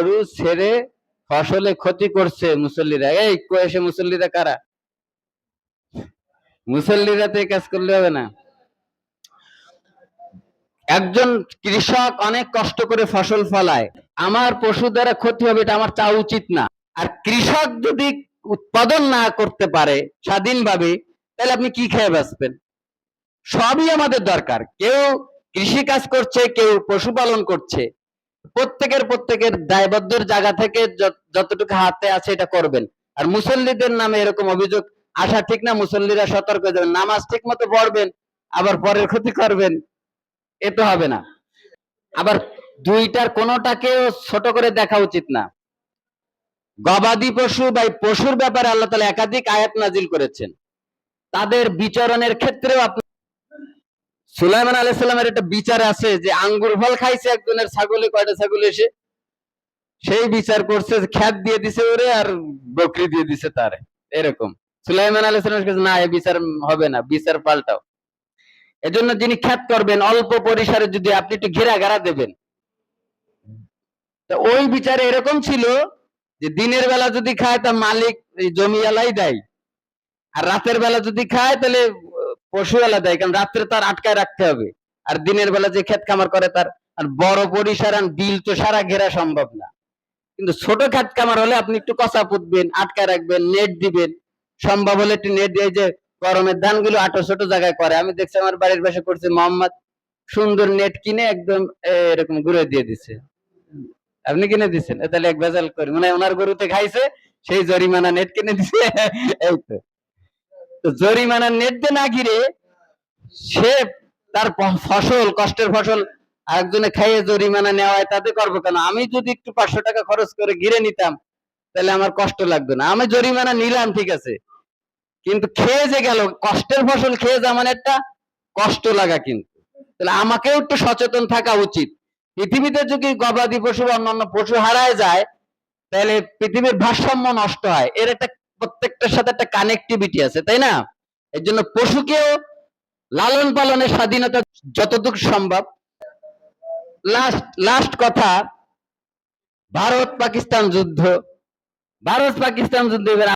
গরু ছেড়ে ফসলে ক্ষতি করছে মুসল্লিরা। এই এসে মুসল্লিরা কারা? মুসল্লিরা তো কাজ করলে হবে না। একজন কৃষক অনেক কষ্ট করে ফসল ফলায়। আমার পশু দ্বারা ক্ষতি হবে এটা আমার চাওয়া উচিত না। আর কৃষক যদি উৎপাদন না করতে পারে স্বাধীনভাবে, তাহলে আপনি কি খেয়ে বাঁচবেন? সবই আমাদের দরকার। কেউ কৃষি কাজ করছে, কেউ পশুপালন করছে। প্রত্যেকের প্রত্যেকের দায়বদ্ধর জায়গা থেকে যতটুকু হাতে আছে এটা করবেন। আর মুসল্লিদের নামে এরকম অভিযোগ আসা ঠিক না, মুসল্লিরা সতর্ক হয়ে যাবেন। নামাজ ঠিক মতো পড়বেন, আবার পরের ক্ষতি করবেন, এ তো হবে না। আবার দুইটার কোনোটাকেও ছোট করে দেখা উচিত না। গবাদি পশু বা পশুর ব্যাপারে আল্লাহ তাআলা একাধিক আয়াত নাজিল করেছেন। তাদের বিচরণের ক্ষেত্রেও আপনি সুলাইমান আলাইহিস সালামের একটা বিচার আছে যে আঙ্গুর ফল খাইছে একজনের ছাগলে, কয়টা ছাগল এসে? সেই বিচার করছে, খ্যাত দিয়ে দিছে ওরে আর বকরি দিয়ে দিছে তারে। এরকম। সুলাইমান আলাইহিস সালামের কাছে না এই বিচার হবে না, বিচার পাল্টাও। এজন্য যিনি খ্যাত করবেন, অল্প পরিসরে যদি আপনি একটু ঘেরা ঘেরা দেবেন। ওই বিচারে এরকম ছিল যে দিনের বেলা যদি খায় তা মালিক জমিওয়ালাই দেয়। আর রাতের বেলা যদি খায়, তাহলে পশুওয়ালা দেয়, কারণ রাত্রে তার আটকায় রাখতে হবে। আর দিনের বেলা যে ক্ষেত খামার করে তার, আর বড় পরিসর বিল তো সারা ঘেরা সম্ভব না। কিন্তু ছোট ক্ষেত খামার হলে আপনি একটু কষা পুঁতবেন, আটকায় রাখবেন, নেট দিবেন। সম্ভব হলে একটু নেট দিয়ে যে গরমের ধানগুলো আটো ছোট জায়গায় করে। আমি দেখছি আমার বাড়ির পাশে করছে মোহাম্মদ, সুন্দর নেট কিনে একদম এরকম ঘুরে দিয়ে দিছে। আপনি কিনে দিচ্ছেন তাহলে এক ভেজাল করি। মানে ওনার গরুতে খাইছে, সেই জরিমানা নেট কিনে দিছে। এই তো। জরিমানা নেট দিয়ে না ঘিরে সে তার ফসল, কষ্টের ফসল আরেকজনে খাইয়ে জরিমানা নেওয়া হয়, তাতে করব কেন? আমি যদি একটু পাঁচশো টাকা খরচ করে ঘিরে নিতাম, তাহলে আমার কষ্ট লাগবে না। আমি জরিমানা নিলাম, ঠিক আছে। কিন্তু খেয়ে যে গেল, কষ্টের ফসল খেয়ে যা মানে একটা কষ্ট লাগা কিন্তু। তাহলে আমাকেও একটু সচেতন থাকা উচিত। পৃথিবীতে যদি গবাদি পশু বা অন্যান্য পশু হারায় যায়, তাহলে পৃথিবীর ভারসাম্য নষ্ট হয়। এর একটা প্রত্যেকটার সাথে একটা কানেকটিভিটি আছে, তাই না? এর জন্য পশুকেও লালন পালনের স্বাধীনতা যতটুকু সম্ভব। লাস্ট লাস্ট কথা ভারত পাকিস্তান যুদ্ধ। ভারত পাকিস্তান যুদ্ধ এবার